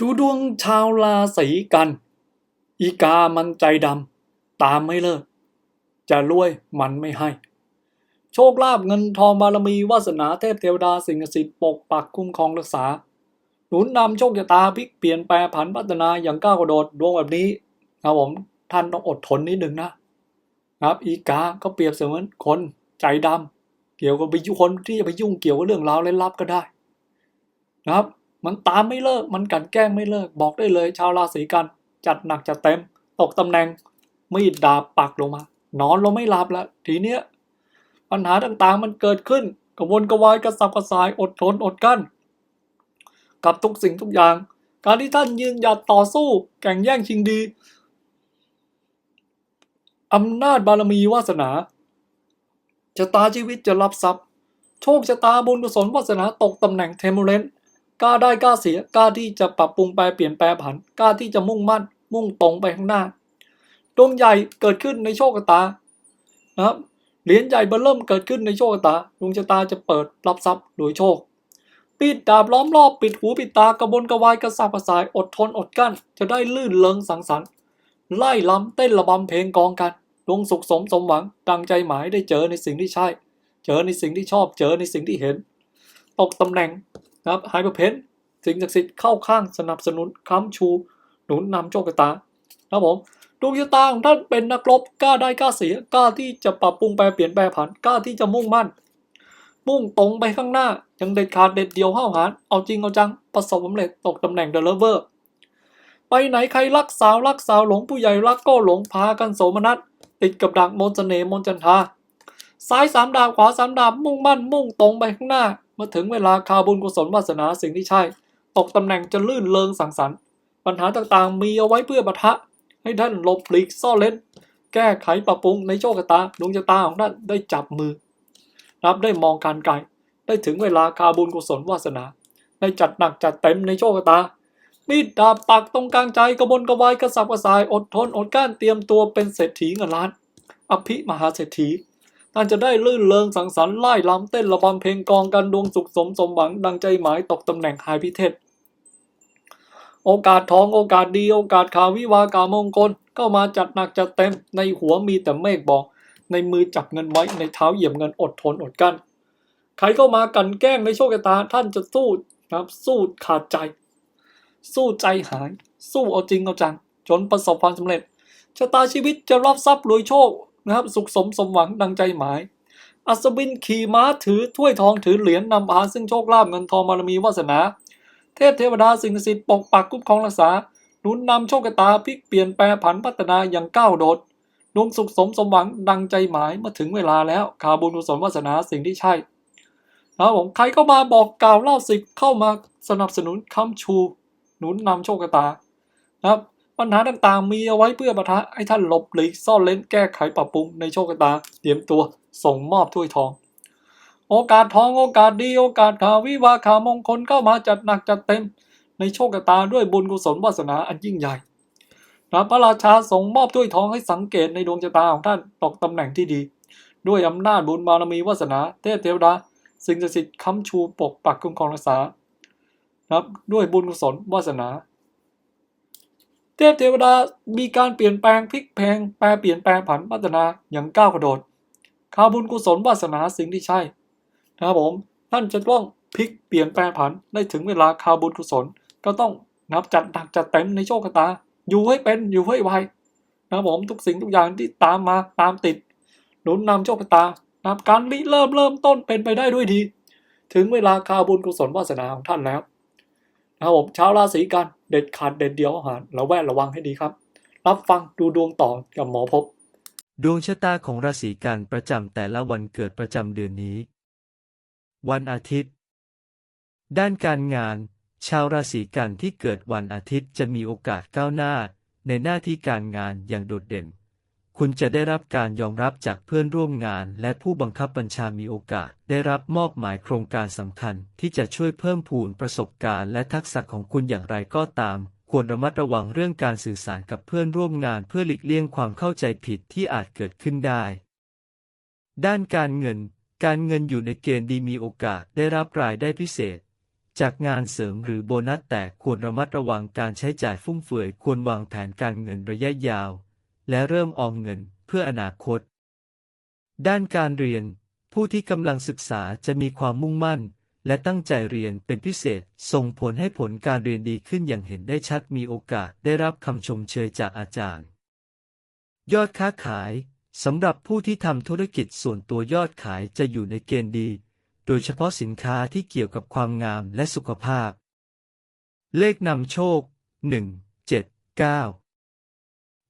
ดูดวงชาวราศีกัน อีกามันใจดำตามไม่เลิก จะรวยมันไม่ให้ โชคลาภเงินทองบารมีวาสนาเทพเทวดาสิ่งศักดิ์สิทธิ์ปกปักคุ้มครองรักษา หนุนนำโชคชะตาพลิกเปลี่ยนแปลผันพัฒนาอย่างก้าวกระโดดดวงแบบนี้ครับผมท่านต้องอดทนนิดนึงนะครับ อีกาก็เปรียบเสมือนคนใจดำเกี่ยวกับไปยุ่งคนที่จะไปยุ่งเกี่ยวกับเรื่องราวเล่นลับก็ได้ นะครับ มันตามไม่เลิก มันกันแกล้งไม่เลิก บอกได้เลย ชาวราศีกันจัดหนักจัดเต็ม ตกตำแหน่งมีดดาบปักลงมา นอนเราไม่หลับแล้วทีเนี้ย ปัญหาต่างๆมันเกิดขึ้นกระวนกระวายกระสับกระส่ายอดทนอดกลั้น กับทุกสิ่งทุกอย่าง การที่ท่านยืนหยัดต่อสู้ แข่งแย่งชิงดีอำนาจบารมีวาสนาชะตาชีวิตจะรับทรัพย์ โชคชะตาบุญกุศลวาสนาตกตำแหน่งเทมเรน กล้าได้กล้าเสียกล้าที่จะปรับปรุงแปลเปลี่ยนแปลผันกล้าที่จะมุ่งมั่น มุ่งตรงไปข้างหน้าดวงใหญ่เกิดขึ้นในโชคชะตานะครับเหรียญใหญ่เบอร์เริ่มเกิดขึ้นในโชคชะตาดวงชะตาจะเปิดรับทรัพย์โดยโชค ปิดดาบล้อมรอบปิดหูปิดตากระบนกระวายกระสับกระสายอดทนอดกั้น จะได้ลื่นเลิงสังสรรค์ ไล่ล้ำเต้นระบำเพลงกองกันดวงสุขสมสมหวังดังใจหมายได้เจอในสิ่งที่ใช่ เจอในสิ่งที่ชอบเจอในสิ่งที่เห็น ตกตำแหน่ง นะครับไฮเปอร์เพนสิ่งศักดิ์สิทธิ์เข้าข้างสนับสนุนค้ำชู หนุนนำโชคชะตาครับผมดวงชะตาของท่านเป็นนักรบกล้าได้กล้าเสียกล้าที่จะปรับปรุงแปลเปลี่ยนแปลผันกล้าที่จะมุ่งมั่น มุ่งตรงไปข้างหน้ายังเด็ดขาดเด็ดเดียวห้าวหาญเอาจริงเอาจังประสบความสำเร็จตกตำแหน่งเดอะเลเวอร์ไปไหนใครรักสาวรักสาวหลงผู้ใหญ่รักก็หลงพากันโสมนัสติดกับดักมนเสน่มนจันทาซ้ายสามดาบขวาสามดาบมุ่งมั่นมุ่งตรงไปข้างหน้า มื่อถึงเวลาคาบุญกุศลวาสนาสิ่งที่ใช่ ตกตำแหน่งจะลื่นเลิงสังสรรค์ ปัญหาต่างๆ มีเอาไว้เพื่อปะทะ ให้ท่านหลบหลีกซ่อนเล่น แก้ไขปรับปรุงในโชคชะตาดวงชะตาของท่านได้จับมือรับได้มองการไกลได้ถึงเวลาคาบุญกุศลวาสนาได้จัดหนักจัดเต็มในโชคชะตามีดดาบปักตรงกลางใจกระบนกระวายกระสับกระส่ายอดทนอดกลั้นเตรียมตัวเป็นเศรษฐีเงินล้าน อภิมหาเศรษฐี ท่านจะได้ลื่นเริงสังสรรค์ไล่ลำเต้นระบำเพลงกองกันดวงสุขสมสมหวังดังใจหมายตกตำแหน่งหายพิเทศ โอกาสทองโอกาสดีโอกาสข่าววิวากามงคลก็มาจัดหนักจัดเต็มในหัวมีแต่เมฆบอก ในมือจับเงินไว้ในเท้าเหยียบเงินอดทนอดกั้นใครเข้ามากันแกล้งในโชคชะตาท่านจะสู้นะครับสู้ขาดใจ สู้ใจหาย สู้เอาจริงเอาจัง จนประสบความสำเร็จชะตาชีวิตจะรับทรัพย์รวยโชค นะครับ สุขสมสมหวังดังใจหมาย อัศวินขี่ม้าถือถ้วยทองถือเหรียญนำพาซึ่งโชคลาภเงินทองบารมีวาสนา เทพเทวดาสิ่งศักดิ์สิทธิ์ปกปักคุ้มครองรักษาหนุนนำโชคชะตาพลิกเปลี่ยนแปลผันพัฒนาอย่างก้าวโดดดวงสุขสมสมหวังดังใจหมายมื่อถึงเวลาแล้วขาบุญกุศลวาสนาสิ่งที่ใช่นะผมใครเข้ามาบอกกล่าวเล่าสิกเข้ามาสนับสนุนค้ำชู หนุนนำโชคชะตานะครับ ปัญหาต่างๆ มีเอาไว้เพื่อประทะให้ท่านหลบหลีกซ่อนเล้นแก้ไขปรับปรุงในโชคชะตา เตรียมตัวส่งมอบถ้วยทอง โอกาสทองโอกาสดีโอกาสข่าววิวาข่าวมงคลเข้ามาจัดหนักจัดเต็ม ในโชคชะตาด้วยบุญกุศลวาสนาอันยิ่งใหญ่นะพระราชาส่งมอบถ้วยทองให้สังเกตในดวงชะตาของท่านตกตำแหน่งที่ดี ด้วยอำนาจบุญบารมีวาสนาเทพเทวดาสิ่งศักดิ์สิทธิ์ค้ำชูปกปักคุ้มครองรักษานะครับด้วยบุญกุศลวาสนา เทพเทวดามีการเปลี่ยนแปลงพลิกแพงแปลเปลี่ยนแปลงผันพัฒนาอย่างก้าวกระโดดข้าบุญกุศลวาสนาสิ่งที่ใช่นะครับผมท่านจะต้องพลิกเปลี่ยนแปลงผันได้ถึงเวลาคาบุญกุศลก็ต้องนับจัดหนักจัดเต็มในโชคชะตา อยู่ให้เป็นอยู่ให้ไวนะครับผมทุกสิ่งทุกอย่างที่ตามมาตามติด หนุนนำโชคชะตานับการริเริ่มเริ่มต้นเป็นไปได้ด้วยดี ถึงเวลาคาบุญกุศลวาสนาของท่านแล้ว นะครับผมชาวราศีกันเด็ดขาดเด็ดเดียวอาหารระแวดระวังให้ดีครับ รับฟังดูดวงต่อกับหมอพบ ดวงชะตาของราศีกันประจำแต่ละวันเกิดประจำเดือนนี้ วันอาทิตย์ ด้านการงาน ชาวราศีกันที่เกิดวันอาทิตย์จะมีโอกาสก้าวหน้า ในหน้าที่การงานอย่างโดดเด่น คุณจะได้รับการยอมรับจากเพื่อนร่วมงาน และผู้บังคับบัญชามีโอกาส ได้รับมอบหมายโครงการสำคัญ ที่จะช่วยเพิ่มพูนประสบการณ์และทักษะของคุณอย่างไรก็ตาม ควรระมัดระวังเรื่องการสื่อสารกับเพื่อนร่วมงาน เพื่อหลีกเลี่ยงความเข้าใจผิดที่อาจเกิดขึ้นได้ ด้านการเงิน การเงินอยู่ในเกณฑ์ดีมีโอกาสได้รับรายได้พิเศษ จากงานเสริมหรือโบนัสแต่ควรระมัดระวังการใช้จ่ายฟุ่มเฟือยควรวางแผนการเงินระยะยาว และเริ่มออมเงินเพื่ออนาคต ด้านการเรียน ผู้ที่กำลังศึกษาจะมีความมุ่งมั่น และตั้งใจเรียนเป็นพิเศษ ส่งผลให้ผลการเรียนดีขึ้นอย่างเห็นได้ชัดมีโอกาสได้รับคำชมเชยจากอาจารย์ ยอดค้าขายสำหรับผู้ที่ทำธุรกิจส่วนตัวยอดขายจะอยู่ในเกณฑ์ดี โดยเฉพาะสินค้าที่เกี่ยวกับความงามและสุขภาพ เลขนำโชค 1 7 9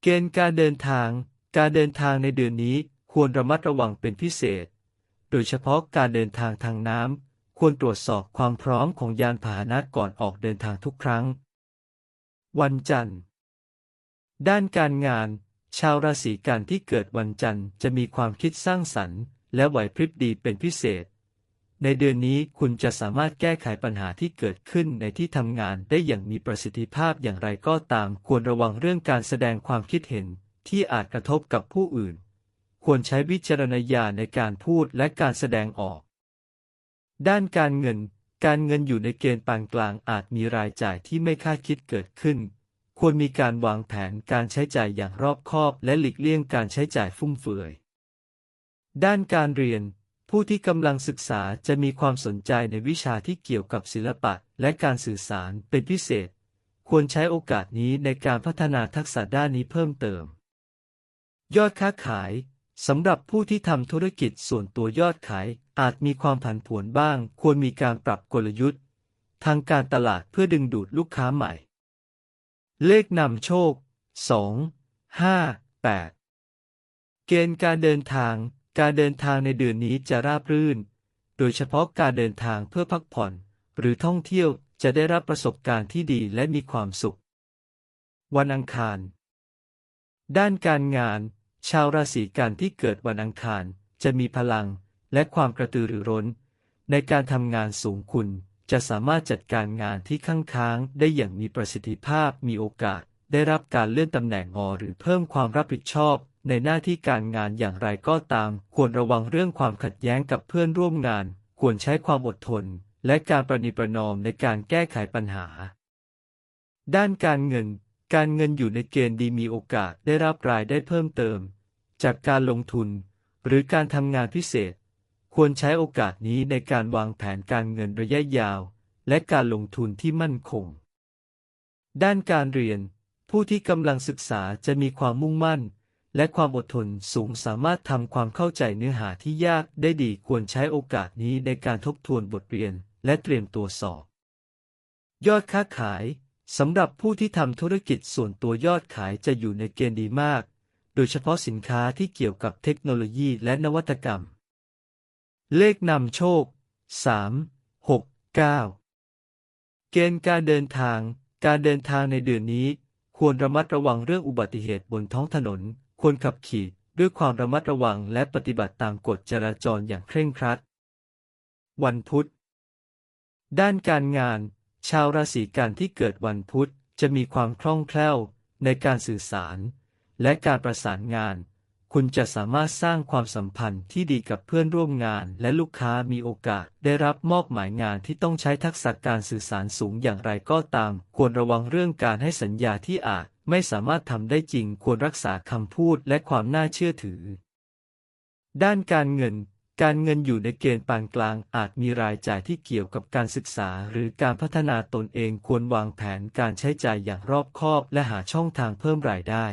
เกณฑ์การเดินทาง การเดินทางในเดือนนี้ควรระมัดระวังเป็นพิเศษ โดยเฉพาะการเดินทางทางน้ำ ควรตรวจสอบความพร้อมของยานพาหนะก่อนออกเดินทางทุกครั้ง วันจันทร์ ด้านการงาน ชาวราศีกันที่เกิดวันจันทร์จะมีความคิดสร้างสรรค์ และไหวพริบดีเป็นพิเศษ ในเดือนนี้คุณจะสามารถแก้ไขปัญหาที่เกิดขึ้นในที่ทำงานได้อย่างมีประสิทธิภาพอย่างไรก็ตาม ควรระวังเรื่องการแสดงความคิดเห็นที่อาจกระทบกับผู้อื่น ควรใช้วิจารณญาณในการพูดและการแสดงออก ด้านการเงิน การเงินอยู่ในเกณฑ์ปานกลางอาจมีรายจ่ายที่ไม่คาดคิดเกิดขึ้น ควรมีการวางแผนการใช้จ่ายอย่างรอบคอบ และหลีกเลี่ยงการใช้จ่ายฟุ่มเฟือย ด้านการเรียน ผู้ที่กำลังศึกษาจะมีความสนใจในวิชาที่เกี่ยวกับศิลปะและการสื่อสารเป็นพิเศษ ควรใช้โอกาสนี้ในการพัฒนาทักษะด้านนี้เพิ่มเติม ยอดค้าขายสำหรับผู้ที่ทำธุรกิจส่วนตัวยอดขายอาจมีความผันผวนบ้าง ควรมีการปรับกลยุทธ์ ทางการตลาดเพื่อดึงดูดลูกค้าใหม่ เลขนำโชค 2 5 8 เกณฑ์การเดินทาง การเดินทางในเดือนนี้จะราบรื่น โดยเฉพาะการเดินทางเพื่อพักผ่อน หรือท่องเที่ยวจะได้รับประสบการณ์ที่ดีและมีความสุข วันอังคาร ด้านการงาน ชาวราศีกันที่เกิดวันอังคาร จะมีพลังและความกระตือรือร้น ในการทำงานสูงคุณจะสามารถจัดการงานที่ข้างค้างได้อย่างมีประสิทธิภาพมีโอกาส ได้รับการเลื่อนตำแหน่งงอหรือเพิ่มความรับผิดชอบ ในหน้าที่การงานอย่างไรก็ตาม ควรระวังเรื่องความขัดแย้งกับเพื่อนร่วมงาน ควรใช้ความอดทน และการประนีประนอมในการแก้ไขปัญหา ด้านการเงิน การเงินอยู่ในเกณฑ์ดีมีโอกาสได้รับรายได้เพิ่มเติม จากการลงทุน หรือการทำงานพิเศษ ควรใช้โอกาสนี้ในการวางแผนการเงินระยะยาว และการลงทุนที่มั่นคง ด้านการเรียน ผู้ที่กำลังศึกษาจะมีความมุ่งมั่น และความอดทนสูงสามารถทำความเข้าใจเนื้อหาที่ยากได้ดีควรใช้โอกาสนี้ในการทบทวนบทเรียน และเตรียมตัวสอบ ยอดค้าขายสำหรับผู้ที่ทำธุรกิจส่วนตัวยอดขายจะอยู่ในเกณฑ์ดีมาก โดยเฉพาะสินค้าที่เกี่ยวกับเทคโนโลยีและนวัตกรรม เลขนำโชค 3 6 9 เกณฑ์การเดินทาง การเดินทางในเดือนนี้ ควรระมัดระวังเรื่องอุบัติเหตุบนท้องถนน ควรขับขี่ด้วยความระมัดระวังและปฏิบัติตามกฎจราจรอย่างเคร่งครัด วันพุธ ด้านการงาน ชาวราศีกันที่เกิดวันพุธจะมีความคล่องแคล่วในการสื่อสาร และการประสานงาน คุณจะสามารถสร้างความสัมพันธ์ที่ดีกับเพื่อนร่วมงาน และลูกค้ามีโอกาสได้รับมอบหมายงานที่ต้องใช้ทักษะการสื่อสารสูงอย่างไรก็ตาม ควรระวังเรื่องการให้สัญญาที่อาจ ไม่สามารถทำได้จริงควรรักษาคำพูดและความน่าเชื่อถือ ด้านการเงิน การเงินอยู่ในเกณฑ์ปานกลางอาจมีรายจ่ายที่เกี่ยวกับการศึกษาหรือการพัฒนาตนเองควรวางแผนการใช้จ่ายอย่างรอบคอบและหาช่องทางเพิ่มรายได้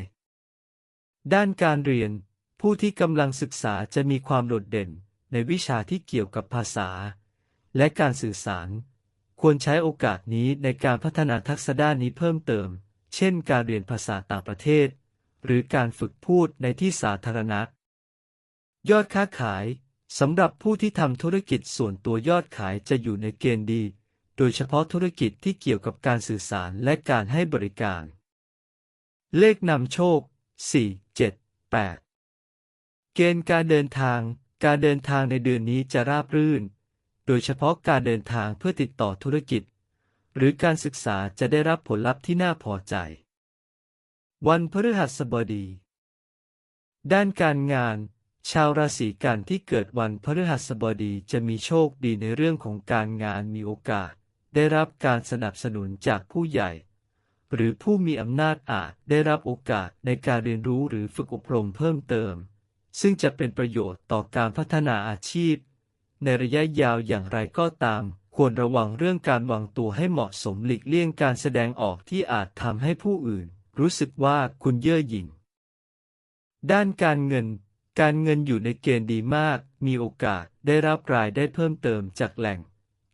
ด้านการเรียน ผู้ที่กำลังศึกษาจะมีความโดดเด่น ในวิชาที่เกี่ยวกับภาษา และการสื่อสาร ควรใช้โอกาสนี้ในการพัฒนาทักษะด้านนี้เพิ่มเติม เช่นการเรียนภาษาต่างประเทศ หรือการฝึกพูดในที่สาธารณะ ยอดค้าขายสำหรับผู้ที่ทำธุรกิจส่วนตัวยอดขายจะอยู่ในเกณฑ์ดี โดยเฉพาะธุรกิจที่เกี่ยวกับการสื่อสารและการให้บริการ เลขนำโชค 4 7 8 เกณฑ์การเดินทาง การเดินทางในเดือนนี้จะราบรื่น โดยเฉพาะการเดินทางเพื่อติดต่อธุรกิจ หรือการศึกษาจะได้รับผลลัพธ์ที่น่าพอใจ วันพฤหัสบดี ด้านการงาน ชาวราศีกันที่เกิดวันพฤหัสบดีจะมีโชคดีในเรื่องของการงานมีโอกาส ได้รับการสนับสนุนจากผู้ใหญ่ หรือผู้มีอำนาจอาจได้รับโอกาสในการเรียนรู้หรือฝึกอบรมเพิ่มเติม ซึ่งจะเป็นประโยชน์ต่อการพัฒนาอาชีพ ในระยะยาวอย่างไรก็ตาม ควรระวังเรื่องการวางตัวให้เหมาะสมหลีกเลี่ยงการแสดงออกที่อาจทำให้ผู้อื่น รู้สึกว่าคุณเย่อหยิ่ง ด้านการเงิน การเงินอยู่ในเกณฑ์ดีมาก มีโอกาสได้รับรายได้เพิ่มเติมจากแหล่ง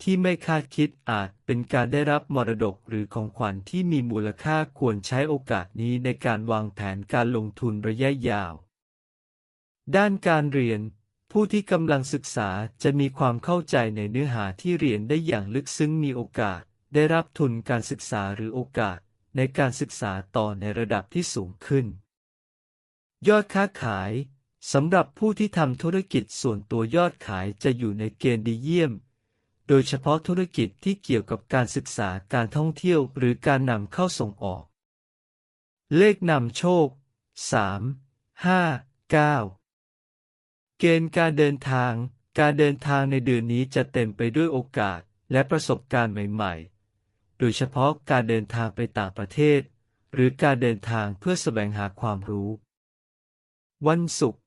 ที่ไม่คาดคิดอาจเป็นการได้รับมรดกหรือของขวัญที่มีมูลค่าควรใช้โอกาสนี้ในการวางแผนการลงทุนระยะยาว ด้านการเรียน ผู้ที่กำลังศึกษาจะมีความเข้าใจในเนื้อหาที่เรียนได้อย่างลึกซึ้งมีโอกาส ได้รับทุนการศึกษาหรือโอกาส ในการศึกษาต่อในระดับที่สูงขึ้น ยอดค้าขายสำหรับผู้ที่ทำธุรกิจส่วนตัวยอดขายจะอยู่ในเกณฑ์ดีเยี่ยม โดยเฉพาะธุรกิจที่เกี่ยวกับการศึกษาการท่องเที่ยวหรือการนำเข้าส่งออก เลขนำโชค 3 5 9 เกณฑ์การเดินทาง การเดินทางในเดือนนี้จะเต็มไปด้วยโอกาสและประสบการณ์ใหม่ๆ โดยเฉพาะการเดินทางไปต่างประเทศ หรือการเดินทางเพื่อแสวงหาความรู้ วันศุกร์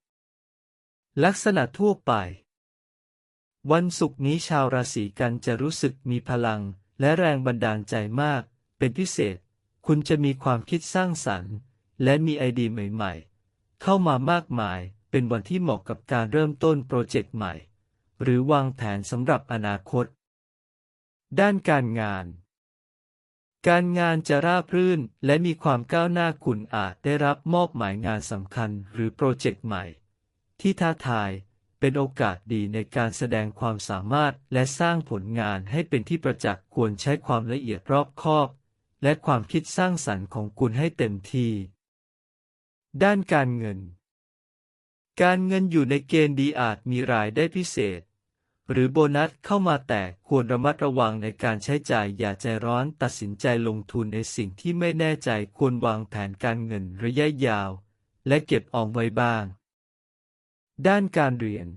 ลักษณะทั่วไป วันศุกร์นี้ชาวราศีกันจะรู้สึกมีพลังและแรงบันดาลใจมาก เป็นพิเศษ คุณจะมีความคิดสร้างสรรค์ และมีไอเดียใหม่ ๆ เข้ามามากมาย เป็นวันที่เหมาะกับการเริ่มต้นโปรเจกต์ใหม่ หรือวางแผนสำหรับอนาคต ด้านการงาน การงานจะราบรื่นและมีความก้าวหน้าคุณอาจได้รับมอบหมายงานสำคัญหรือโปรเจกต์ใหม่ ที่ท้าทายเป็นโอกาสดีในการแสดงความสามารถและสร้างผลงานให้เป็นที่ประจักษ์ควรใช้ความละเอียดรอบคอบ และความคิดสร้างสรรค์ของคุณให้เต็มที่ ด้านการเงิน การเงินอยู่ในเกณฑ์ดีอาจมีรายได้พิเศษ หรือโบนัสเข้ามาแต่ควรระมัดระวังในการใช้จ่ายอย่าใจร้อนตัดสินใจลงทุนในสิ่งที่ไม่แน่ใจควรวางแผนการเงินระยะยาว และเก็บออมไว้บ้าง ด้านการเรียน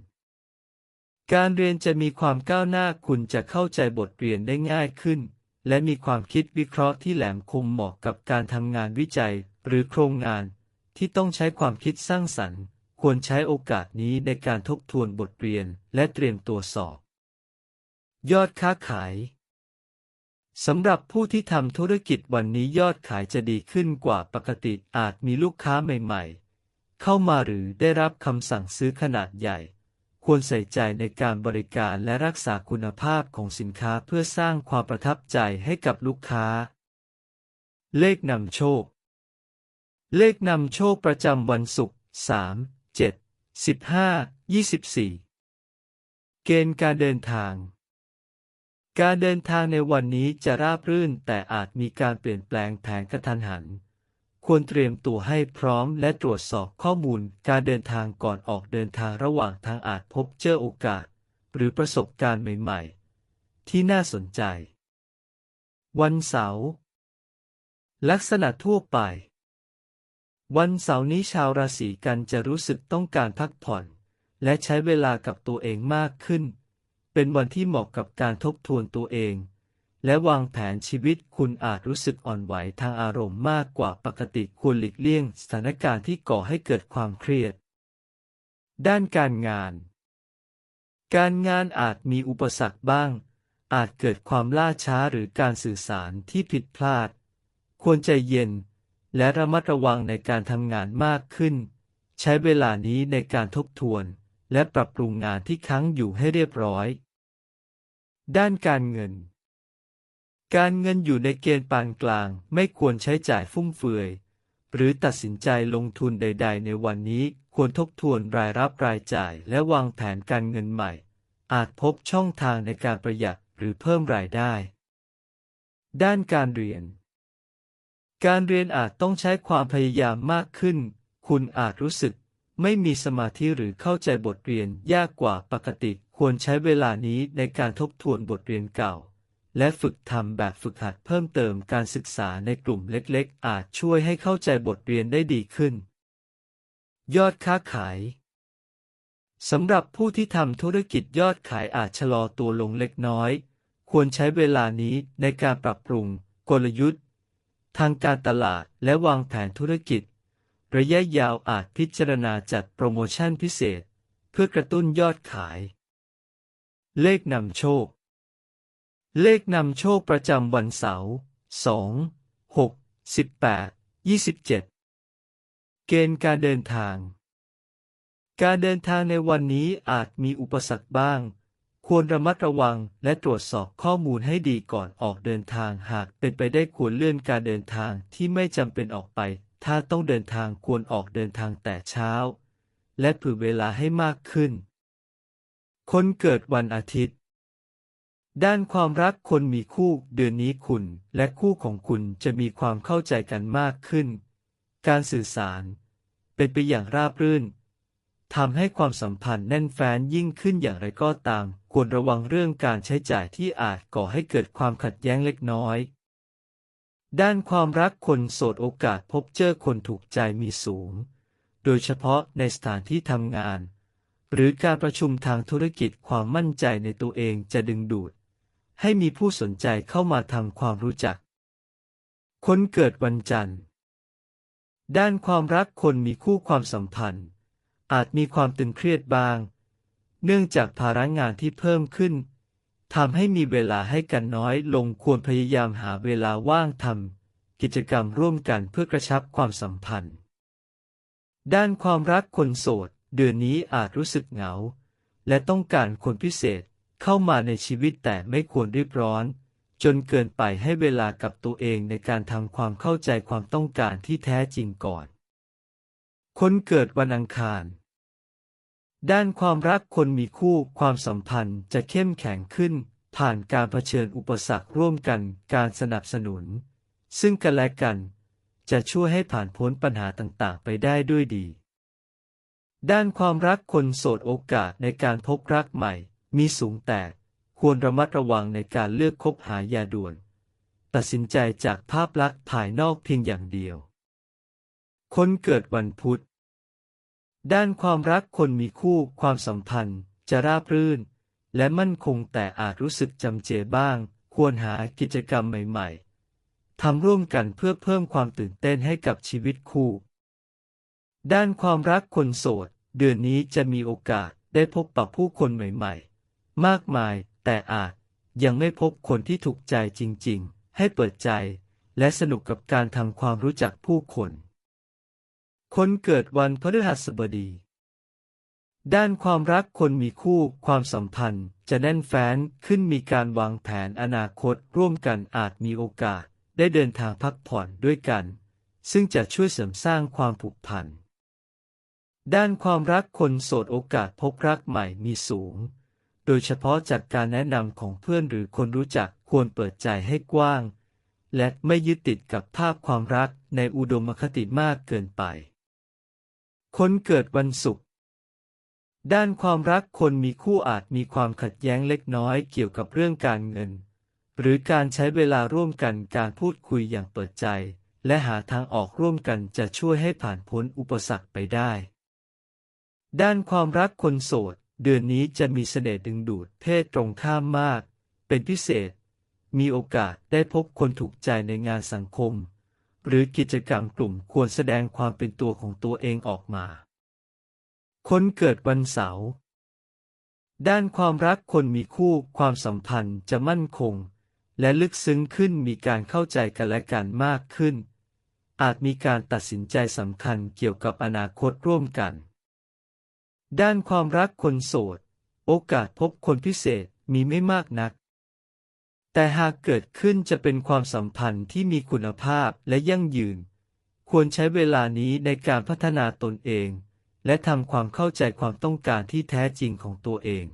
การเรียนจะมีความก้าวหน้าคุณจะเข้าใจบทเรียนได้ง่ายขึ้น และมีความคิดวิเคราะห์ที่แหลมคมเหมาะกับการทำงานวิจัยหรือโครงงานที่ต้องใช้ความคิดสร้างสรรค์ ควรใช้โอกาสนี้ในการทบทวนบทเรียนและเตรียมตัวสอบ ยอดค้าขายสำหรับผู้ที่ทำธุรกิจวันนี้ยอดขายจะดีขึ้นกว่าปกติอาจมีลูกค้าใหม่ๆ เข้ามาหรือได้รับคำสั่งซื้อขนาดใหญ่ ควรใส่ใจในการบริการและรักษาคุณภาพของสินค้าเพื่อสร้างความประทับใจให้กับลูกค้า เลขนำโชค เลขนำโชคประจำวันศุกร์3 7 15 24เกณฑ์การเดินทาง การเดินทางในวันนี้จะราบรื่นแต่อาจมีการเปลี่ยนแปลงแผนกระทันหัน ควรเตรียมตัวให้พร้อมและตรวจสอบข้อมูลการเดินทางก่อนออกเดินทางระหว่างทางอาจพบเจอโอกาส หรือประสบการณ์ใหม่ๆ ที่น่าสนใจ วันเสาร์ลักษณะทั่วไป วันเสาร์นี้ชาวราศีกันจะรู้สึกต้องการพักผ่อน และใช้เวลากับตัวเองมากขึ้น เป็นวันที่เหมาะกับการทบทวนตัวเอง และวางแผนชีวิตคุณอาจรู้สึกอ่อนไหวทางอารมณ์มากกว่าปกติควรหลีกเลี่ยงสถานการณ์ที่ก่อให้เกิดความเครียด ด้านการงาน การงานอาจมีอุปสรรคบ้าง อาจเกิดความล่าช้าหรือการสื่อสารที่ผิดพลาด ควรใจเย็น และระมัดระวังในการทำงานมากขึ้น ใช้เวลานี้ในการทบทวน และปรับปรุงงานที่ค้างอยู่ให้เรียบร้อย ด้านการเงิน การเงินอยู่ในเกณฑ์ปานกลางไม่ควรใช้จ่ายฟุ่มเฟือย หรือตัดสินใจลงทุนใด ๆ ในวันนี้ควรทบทวนรายรับรายจ่ายและวางแผนการเงินใหม่ อาจพบช่องทางในการประหยัดหรือเพิ่มรายได้ ด้านการเรียน การเรียนอาจต้องใช้ความพยายามมากขึ้น คุณอาจรู้สึก ไม่มีสมาธิหรือเข้าใจบทเรียนยากกว่าปกติ ควรใช้เวลานี้ในการทบทวนบทเรียนเก่า และฝึกทำแบบฝึกหัดเพิ่มเติมการศึกษาในกลุ่มเล็กๆ อาจช่วยให้เข้าใจบทเรียนได้ดีขึ้น ยอดค้าขายสำหรับผู้ที่ทำธุรกิจยอดขายอาจชะลอตัวลงเล็กน้อย ควรใช้เวลานี้ในการปรับปรุง กลยุทธ์ ทางการตลาดและวางแผนธุรกิจ ระยะยาวอาจพิจารณาจัดโปรโมชั่นพิเศษ เพื่อกระตุ้นยอดขาย เลขนำโชค เลขนำโชคประจำวันเสาร์สองหกสิบแปดยี่สิบเจ็ดเกณฑ์การเดินทาง การเดินทางในวันนี้อาจมีอุปสรรคบ้าง ควรระมัดระวังและตรวจสอบข้อมูลให้ดีก่อนออกเดินทางหากเป็นไปได้ควรเลื่อนการเดินทางที่ไม่จำเป็นออกไป ถ้าต้องเดินทางควรออกเดินทางแต่เช้า และเผื่อเวลาให้มากขึ้น คนเกิดวันอาทิตย์ ด้านความรักคนมีคู่เดือนนี้คุณและคู่ของคุณจะมีความเข้าใจกันมากขึ้น การสื่อสาร เป็นไปอย่างราบรื่น ทำให้ความสัมพันธ์แน่นแฟ้นยิ่งขึ้นอย่างไรก็ตาม ควรระวังเรื่องการใช้จ่ายที่อาจก่อให้เกิดความขัดแย้งเล็กน้อย ด้านความรักคนโสดโอกาสพบเจอคนถูกใจมีสูง โดยเฉพาะในสถานที่ทำงาน หรือการประชุมทางธุรกิจความมั่นใจในตัวเองจะดึงดูด ให้มีผู้สนใจเข้ามาทำความรู้จัก คนเกิดวันจันทร์ ด้านความรักคนมีคู่ความสัมพันธ์ อาจมีความตึงเครียดบ้าง เนื่องจากภาระงานที่เพิ่มขึ้นทำให้มีเวลาให้กันน้อยลงควรพยายามหาเวลาว่างทำกิจกรรมร่วมกันเพื่อกระชับความสัมพันธ์ ด้านความรักคนโสด เดือนนี้อาจรู้สึกเหงา และต้องการคนพิเศษเข้ามาในชีวิตแต่ไม่ควรรีบร้อน จนเกินไปให้เวลากับตัวเองในการทำความเข้าใจความต้องการที่แท้จริงก่อน คนเกิดวันอังคาร ด้านความรักคนมีคู่ความสัมพันธ์จะเข้มแข็งขึ้น ผ่านการเผชิญอุปสรรคร่วมกันการสนับสนุน ซึ่งกันและกัน จะช่วยให้ผ่านพ้นปัญหาต่างๆ ไปได้ด้วยดี ด้านความรักคนโสดโอกาสในการพบรักใหม่ มีสูงแต่ควรระมัดระวังในการเลือกคบหายาด่วน ตัดสินใจจากภาพลักษณ์ภายนอกเพียงอย่างเดียว คนเกิดวันพุธ ด้านความรักคนมีคู่ความสัมพันธ์ จะราบรื่น และมั่นคงแต่อาจรู้สึกจำเจบ้าง ควรหากิจกรรมใหม่ ๆทำร่วมกันเพื่อเพิ่มความตื่นเต้นให้กับชีวิตคู่ ด้านความรักคนโสด เดือนนี้จะมีโอกาสได้พบปะผู้คนใหม่ ๆ มากมายแต่อาจยังไม่พบคนที่ถูกใจจริง ๆ ให้เปิดใจ และสนุกกับการทำความรู้จักผู้คน คนเกิดวันพฤหัสบดี ด้านความรักคนมีคู่ความสัมพันธ์จะแน่นแฟ้นขึ้นมีการวางแผนอนาคตร่วมกันอาจมีโอกาสได้เดินทางพักผ่อนด้วยกัน ซึ่งจะช่วยเสริมสร้างความผูกพัน ด้านความรักคนโสดโอกาสพบรักใหม่มีสูง โดยเฉพาะจากการแนะนำของเพื่อนหรือคนรู้จักควรเปิดใจให้กว้าง และไม่ยึดติดกับภาพความรักในอุดมคติมากเกินไป คนเกิดวันศุกร์ ด้านความรักคนมีคู่อาจมีความขัดแย้งเล็กน้อยเกี่ยวกับเรื่องการเงิน หรือการใช้เวลาร่วมกันการพูดคุยอย่างเปิดใจ และหาทางออกร่วมกันจะช่วยให้ผ่านพ้นอุปสรรคไปได้ ด้านความรักคนโสด เดือนนี้จะมีเสน่ห์ดึงดูดเพศตรงข้ามมาก เป็นพิเศษ มีโอกาสได้พบคนถูกใจในงานสังคม หรือกิจกรรมกลุ่มควรแสดงความเป็นตัวของตัวเองออกมา คนเกิดวันเสาร์ ด้านความรักคนมีคู่ความสัมพันธ์จะมั่นคง และลึกซึ้งขึ้นมีการเข้าใจกันและกันมากขึ้น อาจมีการตัดสินใจสำคัญเกี่ยวกับอนาคตร่วมกัน ด้านความรักคนโสด โอกาสพบคนพิเศษมีไม่มากนัก แต่หากเกิดขึ้นจะเป็นความสัมพันธ์ที่มีคุณภาพและยั่งยืน ควรใช้เวลานี้ในการพัฒนาตนเอง และทำความเข้าใจความต้องการที่แท้จริงของตัวเอง